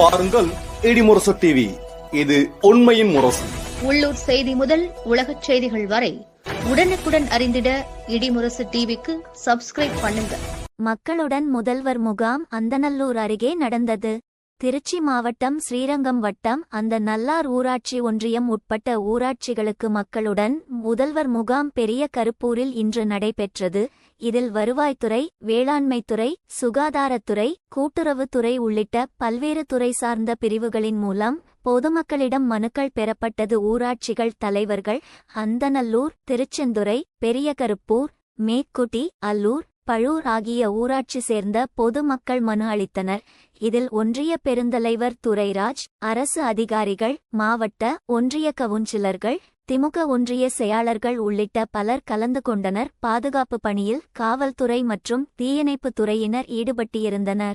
பாருங்கள் இடிமுரசு டிவி இது உண்மையின் முரசு. உள்ளூர் செய்தி முதல் உலகச் செய்திகள் வரை உடனுக்குடன் அறிந்திட இடிமுரசு டிவிக்கு சப்ஸ்கிரைப் பண்ணுங்க. மக்களுடன் முதல்வர் முகாம் அந்தநல்லூர் அருகே நடந்தது. திருச்சி மாவட்டம் ஸ்ரீரங்கம் வட்டம் அந்த நல்லார் ஊராட்சி ஒன்றியம் உட்பட்ட ஊராட்சிகளுக்கு மக்களுடன் முதல்வர் முகாம் பெரிய கருப்பூரில் இன்று நடைபெற்றது. இதில் வருவாய்த்துறை வேளாண்மைத்துறை சுகாதாரத்துறை கூட்டுறவுத்துறை உள்ளிட்ட பல்வேறு துறை சார்ந்த பிரிவுகளின் மூலம் பொதுமக்களிடம் மனுக்கள் பெறப்பட்டது. ஊராட்சிகள் தலைவர்கள் அந்தநல்லூர் திருச்செந்துறை பெரிய கருப்பூர் மேக்குட்டி அல்லூர் பழூர் ஆகிய ஊராட்சி சேர்ந்த பொதுமக்கள் மனு அளித்தனர். இதில் ஒன்றிய பெருந்தலைவர் துரைராஜ் அரசு அதிகாரிகள் மாவட்ட ஒன்றிய கவுன்சிலர்கள் திமுக ஒன்றிய செயலாளர்கள் உள்ளிட்ட பலர் கலந்து கொண்டனர். பாதுகாப்பு பணியில் காவல்துறை மற்றும் தீயணைப்புத் துறையினர் ஈடுபட்டிருந்தனர்.